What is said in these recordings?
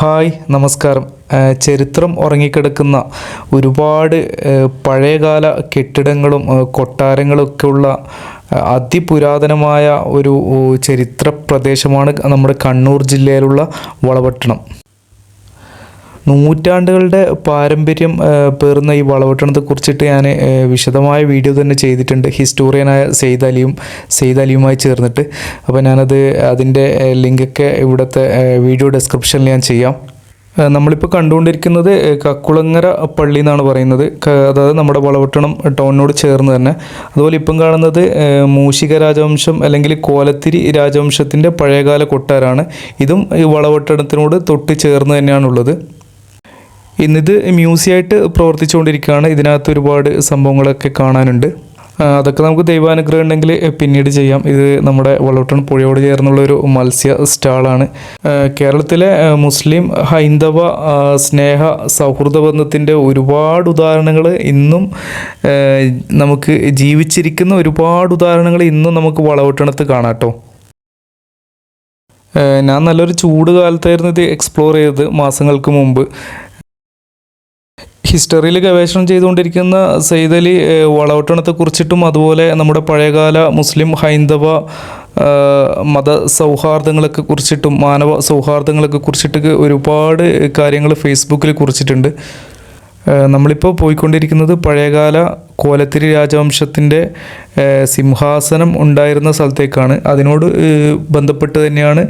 Hi നമസ്കാരം. ചരിത്രം ഉറങ്ങിക്കിടക്കുന്ന ഒരുപാട് പഴയകാല കെട്ടിടങ്ങളും കൊട്ടാരങ്ങളൊക്കെ ഉള്ള അതിപുരാതനമായ ഒരു ചരിത്ര പ്രദേശമാണ് നമ്മുടെ കണ്ണൂർ ജില്ലയിലുള്ള വളപട്ടണം. നൂറ്റാണ്ടുകളുടെ പാരമ്പര്യം പേറുന്ന ഈ വളവട്ടണത്തെ കുറിച്ചിട്ട് ഞാൻ വിശദമായ വീഡിയോ തന്നെ ചെയ്തിട്ടുണ്ട്. ഹിസ്റ്റോറിയനായ സെയ്ദ് അലിയും സെയ്ദ് അലിയുമായി ചേർന്നിട്ട്. അപ്പോൾ ഞാനത് അതിന്റെ ലിങ്കൊക്കെ ഇവിടുത്തെ വീഡിയോ ഡെസ്ക്രിപ്ഷനിൽ ഞാൻ ചെയ്യാം. നമ്മളിപ്പോൾ കണ്ടുകൊണ്ടിരിക്കുന്നത് കക്കുളങ്ങര പള്ളി എന്നാണ് പറയുന്നത്. അതായത് നമ്മുടെ വളവട്ടണം ടൗണിനോട് ചേർന്ന് തന്നെ. അതുപോലെ ഇപ്പം കാണുന്നത് മൂഷിക രാജവംശം അല്ലെങ്കിൽ കോലത്തിരി രാജവംശത്തിന്റെ പഴയകാല കൊട്ടാരാണ്. ഇതും ഈ വളവട്ടണത്തിനോട് തൊട്ട് ചേർന്ന് തന്നെയാണുള്ളത്. ഇന്നിത് മ്യൂസിയായിട്ട് പ്രവർത്തിച്ചുകൊണ്ടിരിക്കുകയാണ്. ഇതിനകത്ത് ഒരുപാട് സംഭവങ്ങളൊക്കെ കാണാനുണ്ട്. അതൊക്കെ നമുക്ക് ദൈവാനുഗ്രഹം ഉണ്ടെങ്കിൽ പിന്നീട് ചെയ്യാം. ഇത് നമ്മുടെ വളവട്ടൺ പുഴയോട് ചേർന്നുള്ള ഒരു മത്സ്യ സ്റ്റാളാണ്. കേരളത്തിലെ മുസ്ലിം ഹൈന്ദവ സ്നേഹ സൗഹൃദ ബന്ധത്തിന്റെ ഒരുപാട് ഉദാഹരണങ്ങൾ ഇന്നും നമുക്ക് ജീവിച്ചിരിക്കുന്ന ഒരുപാട് ഉദാഹരണങ്ങൾ ഇന്നും നമുക്ക് വളവട്ടണത്ത് കാണാട്ടോ ഞാൻ നല്ലൊരു ചൂട് കാലത്തായിരുന്നു ഇത് എക്സ്പ്ലോർ ചെയ്തത് മാസങ്ങൾക്ക് മുമ്പ്. ഹിസ്റ്ററിയിൽ ഗവേഷണം ചെയ്തുകൊണ്ടിരിക്കുന്ന സെയ്ദ് അലി വളവട്ടണത്തെ കുറിച്ചിട്ടും അതുപോലെ നമ്മുടെ പഴയകാല മുസ്ലിം ഹൈന്ദവ മത സൗഹാർദ്ദങ്ങളൊക്കെ കുറിച്ചിട്ടും മാനവ സൗഹാർദ്ദങ്ങളൊക്കെ കുറിച്ചിട്ടൊക്കെ ഒരുപാട് കാര്യങ്ങൾ ഫേസ്ബുക്കിൽ കുറിച്ചിട്ടുണ്ട്. നമ്മളിപ്പോൾ പോയിക്കൊണ്ടിരിക്കുന്നത് പഴയകാല കോലത്തിരി രാജവംശത്തിന്റെ സിംഹാസനം ഉണ്ടായിരുന്ന സ്ഥലത്തേക്കാണ്. അതിനോട് ബന്ധപ്പെട്ട് തന്നെയാണ്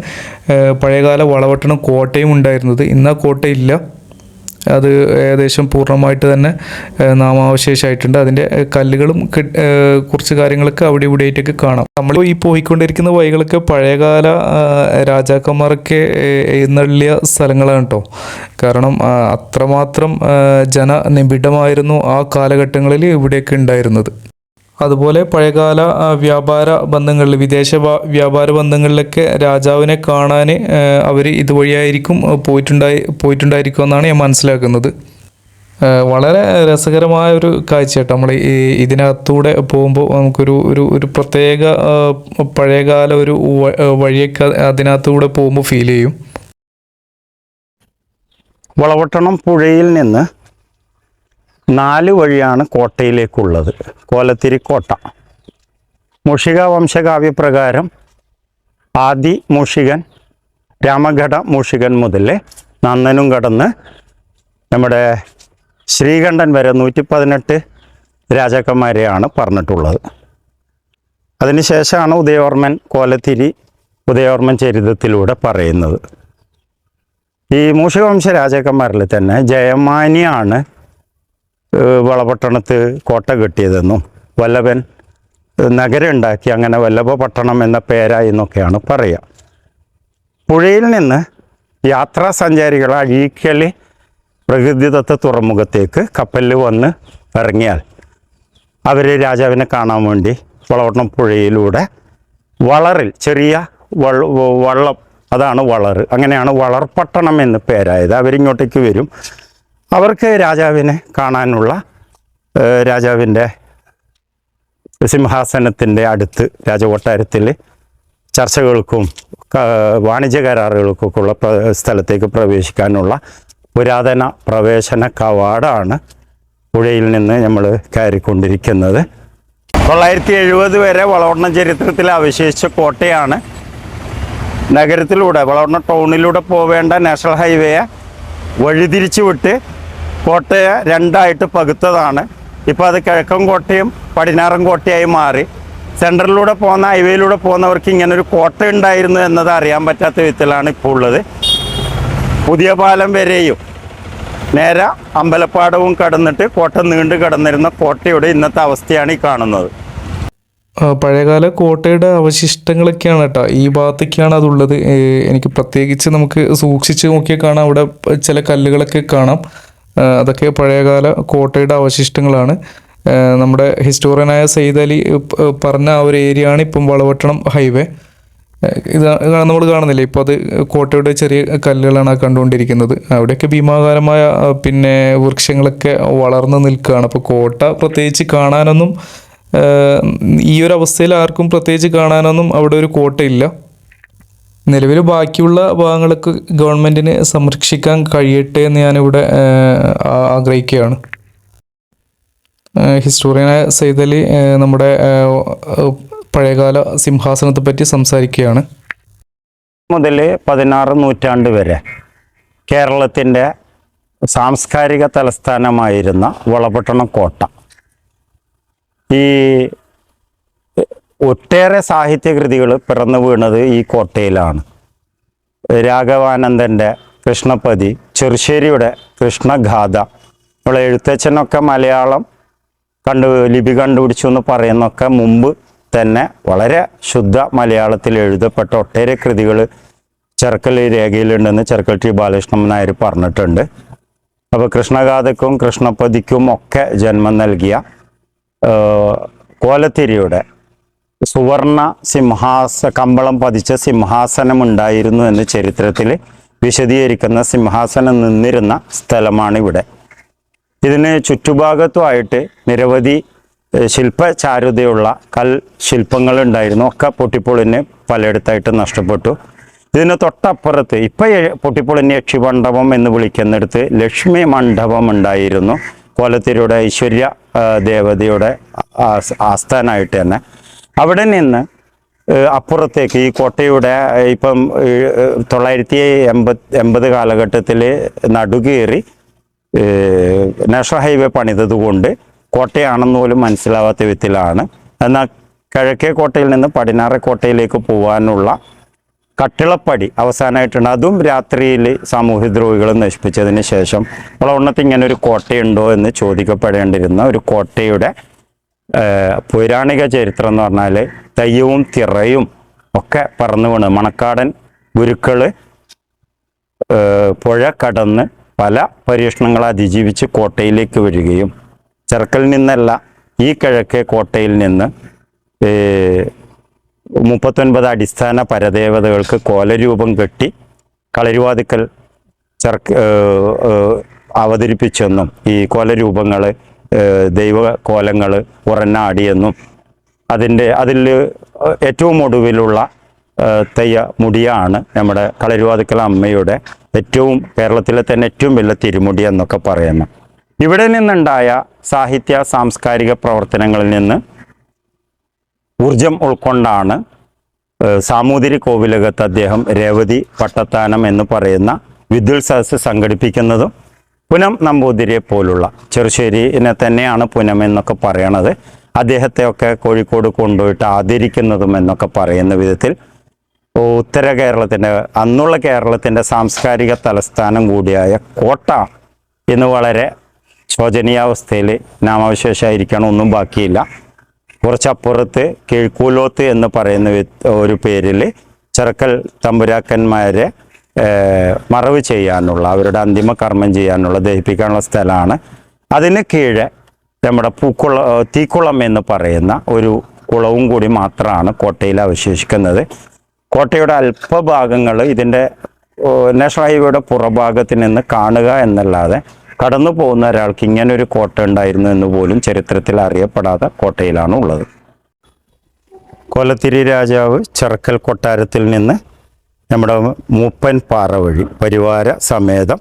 പഴയകാല വളവട്ടണം കോട്ടയും ഉണ്ടായിരുന്നത്. ഇന്ന് ആ കോട്ടയില്ല. അത് ഏകദേശം പൂർണമായിട്ട് തന്നെ നാമാവശേഷമായിട്ടുണ്ട് അതിന്റെ കല്ലുകളും കുറച്ച് കാര്യങ്ങളൊക്കെ അവിടെ ഇവിടെ ആയിട്ടൊക്കെ കാണാം. നമ്മൾ ഈ പോയിക്കൊണ്ടിരിക്കുന്ന വഴികളൊക്കെ പഴയകാല രാജാക്കന്മാരൊക്കെ എഴുന്നള്ളിയ സ്ഥലങ്ങളാണ് കേട്ടോ കാരണം അത്രമാത്രം ജന ജനനിബിഡമായിരുന്നു ആ കാലഘട്ടങ്ങളിൽ ഇവിടെയൊക്കെ ഉണ്ടായിരുന്നത്. അതുപോലെ പഴയകാല വ്യാപാര ബന്ധങ്ങളിൽ വിദേശ വ്യാപാര ബന്ധങ്ങളിലൊക്കെ രാജാവിനെ കാണാൻ അവർ ഇതുവഴിയായിരിക്കും പോയിട്ടുണ്ടായി പോയിട്ടുണ്ടായിരിക്കും എന്നാണ് ഞാൻ മനസ്സിലാക്കുന്നത്. വളരെ രസകരമായ ഒരു കാഴ്ച കേട്ടോ നമ്മൾ ഈ ഇതിനകത്തൂടെ പോകുമ്പോൾ നമുക്കൊരു ഒരു ഒരു പ്രത്യേക പഴയകാല ഒരു വഴിയൊക്കെ അതിനകത്തൂടെ പോകുമ്പോൾ ഫീൽ ചെയ്യും. വളവട്ടണം പുഴയിൽ നിന്ന് നാല് വഴിയാണ് കോട്ടയിലേക്കുള്ളത്. കോലത്തിരി കോട്ട. മുഷിക വംശകാവ്യപ്രകാരം ആദി മൂഷികൻ രാമഘട മൂഷികൻ മുതൽ നന്ദനും കടന്ന് നമ്മുടെ ശ്രീകണ്ഠൻ വരെ നൂറ്റി പതിനെട്ട് രാജാക്കന്മാരെയാണ് പറഞ്ഞിട്ടുള്ളത്. അതിനുശേഷമാണ് ഉദയവർമ്മൻ കോലത്തിരി ഉദയവർമ്മൻ ചരിതത്തിലൂടെ പറയുന്നത്. ഈ മൂഷികവംശ രാജാക്കന്മാരിൽ തന്നെ ജയമാനിയാണ് വളപട്ടണത്ത് കോട്ട കെട്ടിയതെന്നും വല്ലഭൻ നഗരം ഉണ്ടാക്കി അങ്ങനെ വല്ലഭപട്ടണം എന്ന പേരായി എന്നൊക്കെയാണ് പറയുക. പുഴയിൽ നിന്ന് യാത്രാ സഞ്ചാരികൾ അഴീക്കൽ പ്രകൃതിദത്ത തുറമുഖത്തേക്ക് കപ്പലിൽ വന്ന് ഇറങ്ങിയാൽ അവർ രാജാവിനെ കാണാൻ വേണ്ടി വളവട്ടം പുഴയിലൂടെ വളറിൽ ചെറിയ വള്ളം അതാണ് വളർ അങ്ങനെയാണ് വളർപട്ടണം എന്ന് പേരായത്. അവരിങ്ങോട്ടേക്ക് വരും. അവർക്ക് രാജാവിനെ കാണാനുള്ള രാജാവിന്റെ സിംഹാസനത്തിന്റെ അടുത്ത് രാജകൊട്ടാരത്തിൽ ചർച്ചകൾക്കും വാണിജ്യ കരാറുകൾക്കൊക്കെ ഉള്ള സ്ഥലത്തേക്ക് പ്രവേശിക്കാനുള്ള പുരാതന പ്രവേശന കവാടാണ് പുഴയിൽ നിന്ന് നമ്മൾ കയറിക്കൊണ്ടിരിക്കുന്നത്. തൊള്ളായിരത്തി എഴുപത് വരെ വളവട്ടണം ചരിത്രത്തിൽ അവശേഷിച്ച കോട്ടയാണ് നഗരത്തിലൂടെ വളവട്ടണം ടൗണിലൂടെ പോവേണ്ട നാഷണൽ ഹൈവേയെ വഴിതിരിച്ചു വിട്ട് കോട്ടയെ രണ്ടായിട്ട് പകുത്തതാണ്. ഇപ്പോൾ അത് കിഴക്കൻ കോട്ടയും പടിഞ്ഞാറൻ കോട്ടയായി മാറി. സെൻട്രലിലൂടെ പോകുന്ന ഹൈവേയിലൂടെ പോകുന്നവർക്ക് ഇങ്ങനെ ഒരു കോട്ട ഉണ്ടായിരുന്നു എന്നത് അറിയാൻ പറ്റാത്ത വിധത്തിലാണ് ഇപ്പോൾ ഉള്ളത്. പുതിയ പാലം വരെയും നേരെ അമ്പലപ്പാടവും കടന്നിട്ട് കോട്ട നീണ്ടു കടന്നിരുന്ന കോട്ടയുടെ ഇന്നത്തെ അവസ്ഥയാണ് ഈ കാണുന്നത്. പഴയകാല കോട്ടയുടെ അവശിഷ്ടങ്ങളൊക്കെയാണ് കേട്ടോ. ഈ ഭാഗത്തൊക്കെയാണ് അതുള്ളത്. എനിക്ക് പ്രത്യേകിച്ച് നമുക്ക് സൂക്ഷിച്ച് നോക്കിയാൽ കാണാം. അവിടെ ചില കല്ലുകളൊക്കെ കാണാം. അതൊക്കെ പഴയകാല കോട്ടയുടെ അവശിഷ്ടങ്ങളാണ്. നമ്മുടെ ഹിസ്റ്റോറിയനായ സെയ്ദ് അലി പറഞ്ഞ ആ ഒരു ഏരിയ ആണ് ഇപ്പം വളവട്ടണം ഹൈവേ. ഇത് നമ്മൾ കാണുന്നില്ലേ? ഇപ്പോൾ അത് കോട്ടയുടെ ചെറിയ കല്ലുകളാണ് കണ്ടുകൊണ്ടിരിക്കുന്നത്. അവിടെയൊക്കെ ഭീമാകാരമായ പിന്നെ വൃക്ഷങ്ങളൊക്കെ വളർന്നു നിൽക്കുകയാണ്. അപ്പോൾ കോട്ട പ്രത്യേകിച്ച് കാണാനൊന്നും ഈ ഒരു അവസ്ഥയിൽ ആർക്കും പ്രത്യേകിച്ച് കാണാനൊന്നും അവിടെ ഒരു കോട്ടയില്ല. നിലവിൽ ബാക്കിയുള്ള ഭാഗങ്ങളൊക്കെ ഗവൺമെന്റിന് സംരക്ഷിക്കാൻ കഴിയട്ടെ എന്ന് ഞാനിവിടെ ആഗ്രഹിക്കുകയാണ്. ഹിസ്റ്റോറിയനായ സൈതലി നമ്മുടെ പഴയകാല സിംഹാസനത്തെ പറ്റി സംസാരിക്കുകയാണ്. മുതൽ പതിനാറ് നൂറ്റാണ്ട് വരെ കേരളത്തിന്റെ സാംസ്കാരിക തലസ്ഥാനമായിരുന്ന വളപട്ടണം കോട്ട. ഈ ഒട്ടേറെ സാഹിത്യകൃതികൾ പിറന്നു വീണത് ഈ കോട്ടയിലാണ്. രാഘവാനന്ദന്റെ കൃഷ്ണപതി ചെറുശ്ശേരിയുടെ കൃഷ്ണഗാഥ നമ്മളെ എഴുത്തച്ഛനൊക്കെ മലയാളം കണ്ടു ലിപി കണ്ടുപിടിച്ചു എന്ന് പറയുന്നൊക്കെ മുമ്പ് തന്നെ വളരെ ശുദ്ധ മലയാളത്തിൽ എഴുതപ്പെട്ട ഒട്ടേറെ കൃതികൾ ചെറുക്കൽ രേഖയിലുണ്ടെന്ന് ചെറുക്കൽ ടി ബാലകൃഷ്ണൻ നായർ പറഞ്ഞിട്ടുണ്ട്. അപ്പോൾ കൃഷ്ണഗാഥയ്ക്കും കൃഷ്ണപതിക്കും ഒക്കെ ജന്മം നൽകിയ കോലത്തിരിയുടെ സുവർണ സിംഹാസ കമ്പളം പതിച്ച സിംഹാസനം ഉണ്ടായിരുന്നു എന്ന് ചരിത്രത്തിൽ വിശദീകരിക്കുന്ന സിംഹാസനം നിന്നിരുന്ന സ്ഥലമാണ് ഇവിടെ ഇതിന് ചുറ്റുഭാഗത്തുമായിട്ട് നിരവധി ശില്പചാരുതയുള്ള കൽ ശില്പങ്ങൾ ഉണ്ടായിരുന്നു ഒക്കെ പൊട്ടിപ്പൊളിന് പലയിടത്തായിട്ട് നഷ്ടപ്പെട്ടു. ഇതിന് തൊട്ടപ്പുറത്ത് ഇപ്പം പൊട്ടിപ്പൊളിന് യക്ഷിമണ്ഡപം എന്ന് വിളിക്കുന്നിടത്ത് ലക്ഷ്മി മണ്ഡപം ഉണ്ടായിരുന്നു. കോലത്തിരിയുടെ ഐശ്വര്യ ദേവതയുടെ ആസ്- ആസ്ഥാനായിട്ട് തന്നെ. അവിടെ നിന്ന് അപ്പുറത്തേക്ക് ഈ കോട്ടയുടെ ഇപ്പം തൊള്ളായിരത്തി എൺപത് എൺപത് കാലഘട്ടത്തിൽ നടുകേറി നാഷണൽ ഹൈവേ പണിതതുകൊണ്ട് കോട്ടയാണെന്ന് പോലും മനസ്സിലാവാത്ത വിധത്തിലാണ്. എന്നാൽ കിഴക്കേ കോട്ടയിൽ നിന്ന് പടിഞ്ഞാറേ കോട്ടയിലേക്ക് പോകാനുള്ള കട്ടിളപ്പടി അവസാനമായിട്ടുണ്ട് അതും രാത്രിയിൽ സാമൂഹ്യദ്രോഹികൾ നശിപ്പിച്ചതിന് ശേഷം. വളവണ്ണത്ത് ഇങ്ങനെ ഒരു കോട്ടയുണ്ടോ എന്ന് ചോദിക്കപ്പെടേണ്ടിരുന്ന ഒരു കോട്ടയുടെ പൗരാണിക ചരിത്രം എന്ന് പറഞ്ഞാൽ തയ്യവും തിറയും ഒക്കെ പറന്നു വീണ്. മണക്കാടൻ ഗുരുക്കൾ പുഴ കടന്ന് പല പരീക്ഷണങ്ങൾ അതിജീവിച്ച് കോട്ടയിലേക്ക് വരികയും ചെറുക്കൽ നിന്നല്ല ഈ കിഴക്കേ കോട്ടയിൽ നിന്ന് മുപ്പത്തൊൻപത് അടിസ്ഥാന പരദേവതകൾക്ക് കോലരൂപം കെട്ടി കളരിവാതിക്കൽ ചെറുക്ക് അവതരിപ്പിച്ചെന്നും ഈ കോലരൂപങ്ങൾ ദൈവ കോലങ്ങൾ ഉറന്നാടിയെന്നും അതിന്റെ അതിൽ ഏറ്റവും ഒടുവിലുള്ള തെയ്യ മുടിയാണ് നമ്മുടെ കളരിവാതിക്കൽ അമ്മയുടെ ഏറ്റവും കേരളത്തിലെ തന്നെ ഏറ്റവും വലിയ തിരുമുടി എന്നൊക്കെ പറയുന്നു. ഇവിടെ നിന്നുണ്ടായ സാഹിത്യ സാംസ്കാരിക പ്രവർത്തനങ്ങളിൽ നിന്ന് ഊർജം ഉൾക്കൊണ്ടാണ് സാമൂതിരി കോവിലകത്ത് അദ്ദേഹം രേവതി പട്ടത്താനം എന്ന് പറയുന്ന വിദ്യുൽ സദസ് സംഘടിപ്പിക്കുന്നതും പുനം നമ്പൂതിരിയെ പോലുള്ള ചെറുശ്ശേരിനെ തന്നെയാണ് പുനം എന്നൊക്കെ പറയണത്. അദ്ദേഹത്തെയൊക്കെ കോഴിക്കോട് കൊണ്ടുപോയിട്ട് ആദരിക്കുന്നതും എന്നൊക്കെ പറയുന്ന വിധത്തിൽ ഉത്തര കേരളത്തിന്റെ അന്നുള്ള കേരളത്തിന്റെ സാംസ്കാരിക തലസ്ഥാനം കൂടിയായ കോട്ട ഇന്ന് വളരെ ശോചനീയാവസ്ഥയിൽ നാമാവശേഷമായിരിക്കണം ഒന്നും ബാക്കിയില്ല. കുറച്ചപ്പുറത്ത് കിഴക്കൂലോത്ത് എന്ന് പറയുന്ന ഒരു പേരിൽ ചെറുക്കൽ തമ്പുരാക്കന്മാരെ മറവ് ചെയ്യാനുള്ള അവരുടെ അന്തിമ കർമ്മം ചെയ്യാനുള്ള ദഹിപ്പിക്കാനുള്ള സ്ഥലമാണ്. അതിന് കീഴെ നമ്മുടെ പൂക്കുള തീക്കുളം എന്ന് പറയുന്ന ഒരു കുളവും കൂടി മാത്രമാണ് കോട്ടയിൽ അവശേഷിക്കുന്നത്. കോട്ടയുടെ അല്പഭാഗങ്ങൾ ഇതിന്റെ നാഷണൽ ഹൈവേയുടെ പുറഭാഗത്ത് നിന്ന് കാണുക എന്നല്ലാതെ കടന്നു പോകുന്ന ഒരാൾക്ക് ഇങ്ങനൊരു കോട്ട ഉണ്ടായിരുന്നു എന്ന് പോലും ചരിത്രത്തിൽ അറിയപ്പെടാത്ത കോട്ടയിലാണ് ഉള്ളത്. കൊലത്തിരി രാജാവ് ചെറുക്കൽ കൊട്ടാരത്തിൽ നിന്ന് നമ്മുടെ മൂപ്പൻ പാറ വഴി പരിവാര സമേതം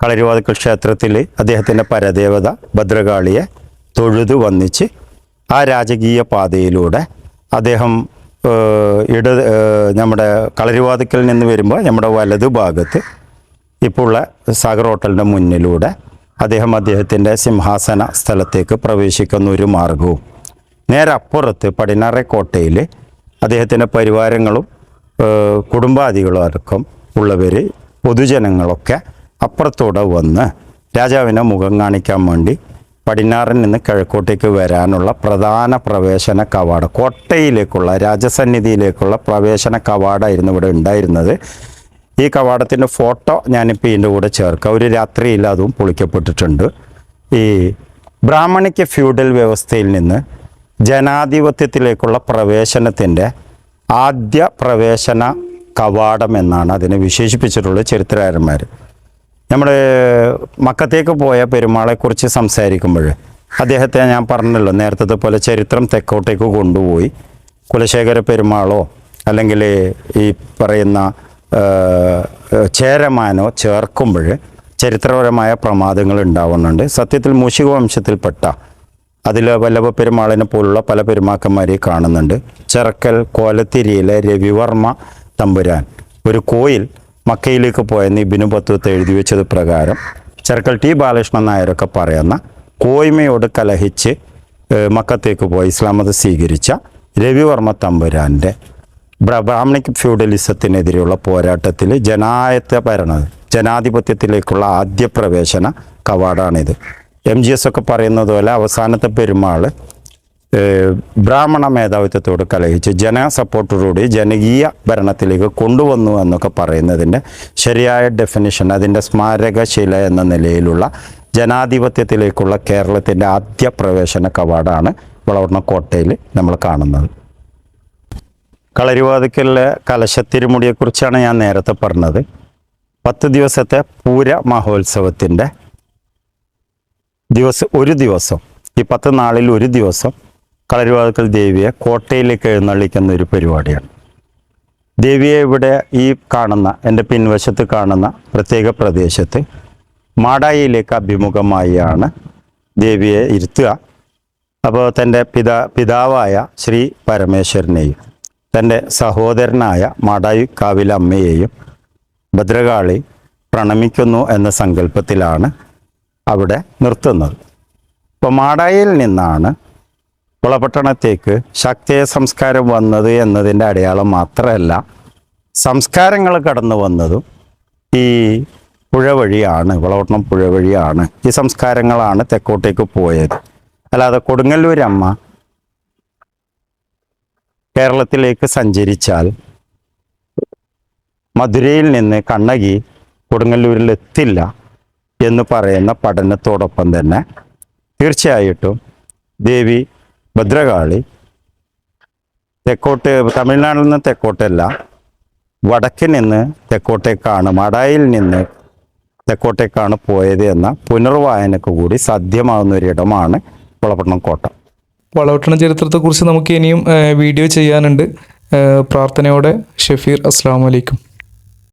കളരിവാതിക്കൽ ക്ഷേത്രത്തിൽ അദ്ദേഹത്തിന്റെ പരദേവത ഭദ്രകാളിയെ തൊഴുതു വന്നിച്ച് ആ രാജകീയ പാതയിലൂടെ അദ്ദേഹം ഇട നമ്മുടെ കളരിവാതിക്കൽ നിന്ന് വരുമ്പോൾ നമ്മുടെ വലതു ഭാഗത്ത് ഇപ്പോൾ സാഗർ ഹോട്ടലിന്റെ മുന്നിലൂടെ അദ്ദേഹം അദ്ദേഹത്തിന്റെ സിംഹാസന സ്ഥലത്തേക്ക് പ്രവേശിക്കുന്ന ഒരു മാർഗവും നേരെ അപ്പുറത്ത് പടിഞ്ഞാറെ കോട്ടയിൽ അദ്ദേഹത്തിന്റെ പരിവാരങ്ങളും ഏഹ്, കുടുംബാദികളും ഉള്ളവർ പൊതുജനങ്ങളൊക്കെ അപ്പുറത്തൂടെ വന്ന് രാജാവിനെ മുഖം കാണിക്കാൻ വേണ്ടി പടിഞ്ഞാറിൽ നിന്ന് കിഴക്കോട്ടേക്ക് വരാനുള്ള പ്രധാന പ്രവേശന കവാട കോട്ടയിലേക്കുള്ള രാജസന്നിധിയിലേക്കുള്ള പ്രവേശന കവാടായിരുന്നു ഇവിടെ ഉണ്ടായിരുന്നത്. ഈ കവാടത്തിന്റെ ഫോട്ടോ ഞാനിപ്പോൾ ഇതിന്റെ കൂടെ ചേർക്കുക ഒരു രാത്രിയിൽ അതും പൊളിക്കപ്പെട്ടിട്ടുണ്ട്. ഈ ബ്രാഹ്മണിക്ക് ഫ്യൂഡൽ വ്യവസ്ഥയിൽ നിന്ന് ജനാധിപത്യത്തിലേക്കുള്ള പ്രവേശനത്തിന്റെ ആദ്യ പ്രവേശന കവാടം എന്നാണ് അതിനെ വിശേഷിപ്പിച്ചിട്ടുള്ള ചരിത്രകാരന്മാർ നമ്മൾ മക്കത്തേക്ക് പോയ പെരുമാളെക്കുറിച്ച് സംസാരിക്കുമ്പോൾ അദ്ദേഹത്തെ ഞാൻ പറഞ്ഞല്ലോ നേരത്തെ പോലെ ചരിത്രം തെക്കോട്ടേക്ക് കൊണ്ടുപോയി. കുലശേഖര പെരുമാളോ അല്ലെങ്കിൽ ഈ പറയുന്ന ചേരമാനോ ചേർക്കുമ്പോൾ ചരിത്രപരമായ പ്രമാദങ്ങൾ ഉണ്ടാവുന്നുണ്ട്. സത്യത്തിൽ മൂഷിക വംശത്തിൽപ്പെട്ട അതിൽ വല്ലഭ പെരുമാളിനെ പോലുള്ള പല പെരുമാക്കന്മാരെ കാണുന്നുണ്ട്. ചെറക്കൽ കോലത്തിരിയിലെ രവിവർമ്മ തമ്പുരാൻ. ഒരു കോയിൽ മക്കയിലേക്ക് പോയെന്ന് ഇബിനു പത്തുവത്ത് എഴുതി വെച്ചത് പ്രകാരം ചെറക്കൽ ടി ബാലകൃഷ്ണൻ നായരൊക്കെ പറയുന്ന കോയ്മയോട് കലഹിച്ച് മക്കത്തേക്ക് പോയി ഇസ്ലാമത സ്വീകരിച്ച രവിവർമ്മ തമ്പുരാന്റെ ബ്ര- ബ്രാഹ്മണിക് ഫ്യൂഡലിസത്തിനെതിരെയുള്ള പോരാട്ടത്തിൽ ജനായത്ത ഭരണ ജനാധിപത്യത്തിലേക്കുള്ള ആദ്യ പ്രവേശന കവാടാണിത്. എം ജി എസ് ഒക്കെ പറയുന്നത് പോലെ അവസാനത്തെ പെരുമാൾ ബ്രാഹ്മണ മേധാവിത്വത്തോട് കലഹിച്ച് ജന സപ്പോർട്ടോടുകൂടി ജനകീയ ഭരണത്തിലേക്ക് കൊണ്ടുവന്നു എന്നൊക്കെ പറയുന്നതിന്റെ ശരിയായ ഡെഫിനിഷൻ അതിന്റെ സ്മാരകശില എന്ന നിലയിലുള്ള ജനാധിപത്യത്തിലേക്കുള്ള കേരളത്തിന്റെ ആദ്യ പ്രവേശന കവാടാണ് വളവർണ കോട്ടയിൽ നമ്മൾ കാണുന്നത്. കളരിവാതിക്കലിലെ കലശത്തിരുമുടിയെക്കുറിച്ചാണ് ഞാൻ നേരത്തെ പറഞ്ഞത്. പത്ത് ദിവസത്തെ പൂര മഹോത്സവത്തിന്റെ ദിവസം ഒരു ദിവസം ഈ പത്ത് നാളിൽ ഒരു ദിവസം കളരിവാതിക്കൽ ദേവിയെ കോട്ടയിലേക്ക് എഴുന്നള്ളിക്കുന്ന ഒരു പരിപാടിയാണ്. ദേവിയെ ഇവിടെ ഈ കാണുന്ന എന്റെ പിൻവശത്ത് കാണുന്ന പ്രത്യേക പ്രദേശത്ത് മാടായിലേക്ക് അഭിമുഖമായാണ് ദേവിയെ ഇരുത്തുക. അപ്പോൾ തന്റെ പിതാ പിതാവായ ശ്രീ പരമേശ്വരനെയും തന്റെ സഹോദരനായ മാടായി കാവിലെ അമ്മയെയും ഭദ്രകാളി പ്രണമിക്കുന്നു എന്ന സങ്കല്പത്തിലാണ് അവിടെ നിർത്തുന്നത്. ഇപ്പോൾ മാടായിൽ നിന്നാണ് കുളപട്ടണത്തേക്ക് ശക്തിയ സംസ്കാരം വന്നത് എന്നതിന്റെ അടയാളം മാത്രമല്ല സംസ്കാരങ്ങൾ കടന്നു വന്നതും ഈ പുഴ വഴിയാണ് വളവട്ടണം പുഴ വഴിയാണ് ഈ സംസ്കാരങ്ങളാണ് തെക്കോട്ടേക്ക് പോയത്. അല്ലാതെ കൊടുങ്ങല്ലൂരമ്മ കേരളത്തിലേക്ക് സഞ്ചരിച്ചാൽ മധുരയിൽ നിന്ന് കണ്ണകി കൊടുങ്ങല്ലൂരിൽ എത്തില്ല എന്ന് പറയുന്ന പഠനത്തോടൊപ്പം തന്നെ തീർച്ചയായിട്ടും ദേവി ഭദ്രകാളി തെക്കോട്ട് തമിഴ്നാട്ടിൽ നിന്ന് തെക്കോട്ടല്ല വടക്ക് നിന്ന് തെക്കോട്ടേക്കാണ് മടായിൽ നിന്ന് തെക്കോട്ടേക്കാണ് പോയത് എന്ന പുനർവായനക്ക് കൂടി സാധ്യമാകുന്ന ഒരിടമാണ് വളപട്ടണം കോട്ട. വളപട്ടണം ചരിത്രത്തെക്കുറിച്ച് നമുക്ക് ഇനിയും വീഡിയോ ചെയ്യാനുണ്ട്. പ്രാർത്ഥനയോടെ ഷഫീർ അസ്സാം വലൈക്കും